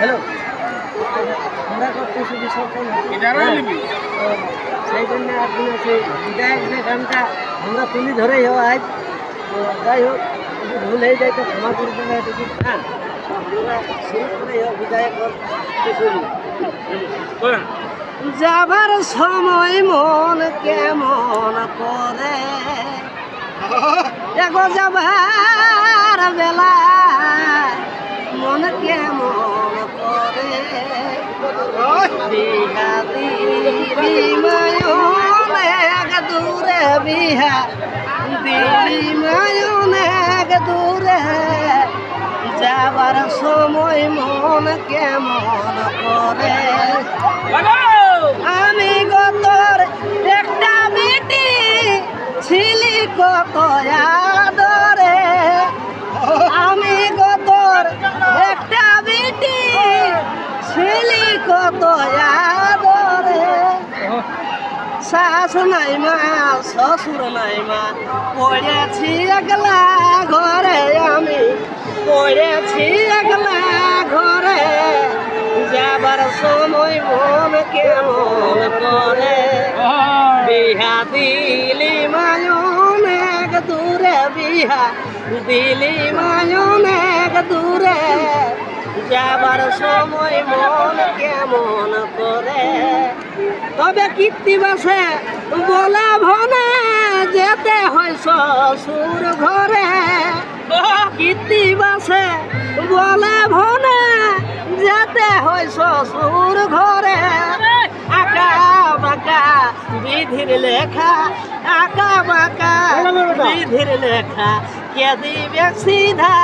Hello আমরা করতেছি বিসর্জন তো সেই জন্য আপনি সেই বিধায়ক যে গানটা আমরা তুলি ধরেই হওয়া আজ। তো যাই হোক ভুল হয়ে যায় তো ক্ষমা করে দেবে এটুকু হ্যাঁ হোক যাবার সময় মন কেমন করে? দেখো যাবার বেলা মন কেমন করে বিহা দিলি মায়ন এক দূরে যাবার সময় মন কেমন করে আমি গতর শাশু নাই মা শ্বশুর নাই মা পড়েছি একলা ঘরে আমি, পড়েছি একলা ঘরে, যাবার সময় মন কেমন করে। বিহা দিলি মায়ন এক দূরে, বিহা দিলি মায়ন এক দূরে, যাবার সময় মন তবে কীর্তি বাসে বলে ভনে, যেতে হয় শ্বশুর ঘরে। কীর্তি বাসে বলে ভনে, যেতে হয় শ্বশুর ঘরে। আঁকা বাঁকা বিধির লেখা, আঁকা বাঁকা বিধির লেখা, কে দিবে সিধা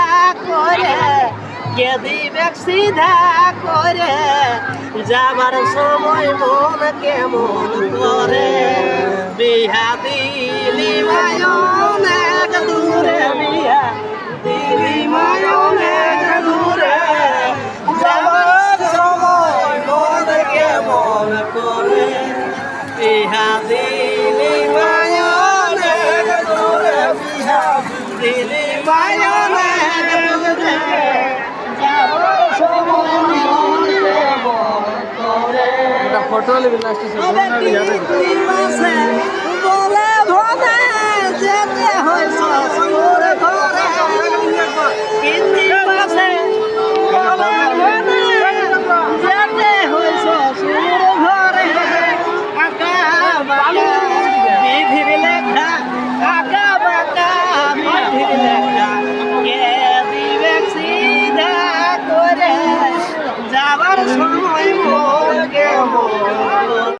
করে, কে দিবে সিধা করে। যাবার সময় মন কেমন করে? বিহা দিলি মায়ন এক দূরে বিহা দিলি মায়ন দূরে। যাবার সময় মন কেমন করে? বিহা দিলি ഫോട്ടോ അല്ലേ പിന്നെ